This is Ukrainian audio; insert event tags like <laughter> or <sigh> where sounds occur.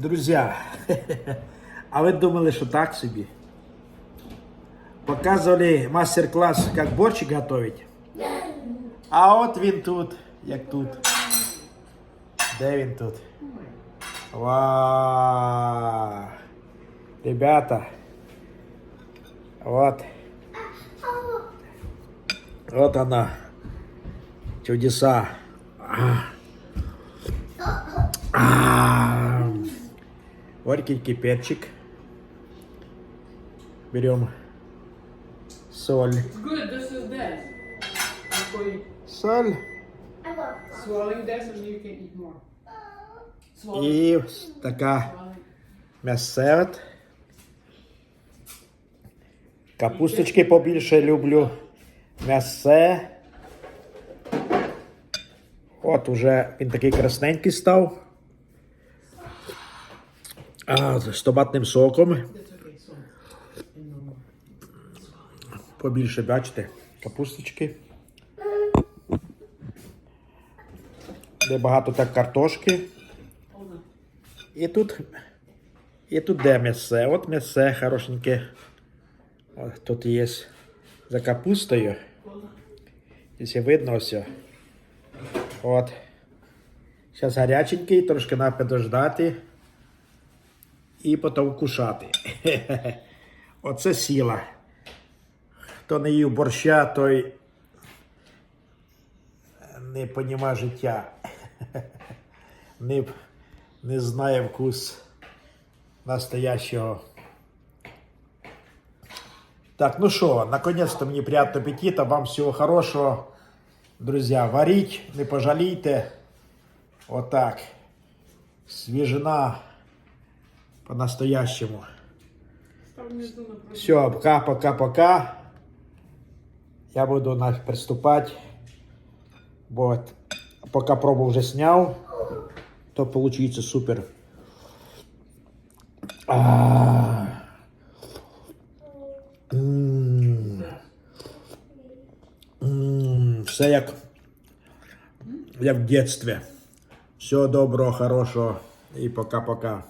Друзья, <laughs> а вы думали, что так себе? Показывали мастер-класс, как борщик готовить. А от він тут, як тут. Де він тут? Вау! Ребята. Вот. Вот она. Чудеса. Горький перчик. Берем соль. Good, this is this. Соль. swallowing this and you can eat more. І така swallow. Капусточки побільше люблю. М'ясце. От уже він такий красненький став. А, з томатним соком. Побільше, бачите, капусточки. Де багато так картошки. І тут, і тут де м'ясе. От м'ясе хорошеньке. От тут є за капустою. Якщо видно все. От. Зараз гаряченький, трошки треба підождати. І потім кушати. <laughs> Оце сила. Хто не їв борща, той не понімає життя. <laughs> Не, не знає вкус настоящего. Так, ну что, наконец-то мне приятного аппетита, вам всего хорошего. Друзья, варить не пожалейте. Вот так. Свежена по-настоящему. Все, пока, пока, пока. Я буду на- приступать. Вот. Пока пробу уже снял, то получится супер. А. М. М, Все як, як в детстве. Всього доброго, хорошого і пока-пока.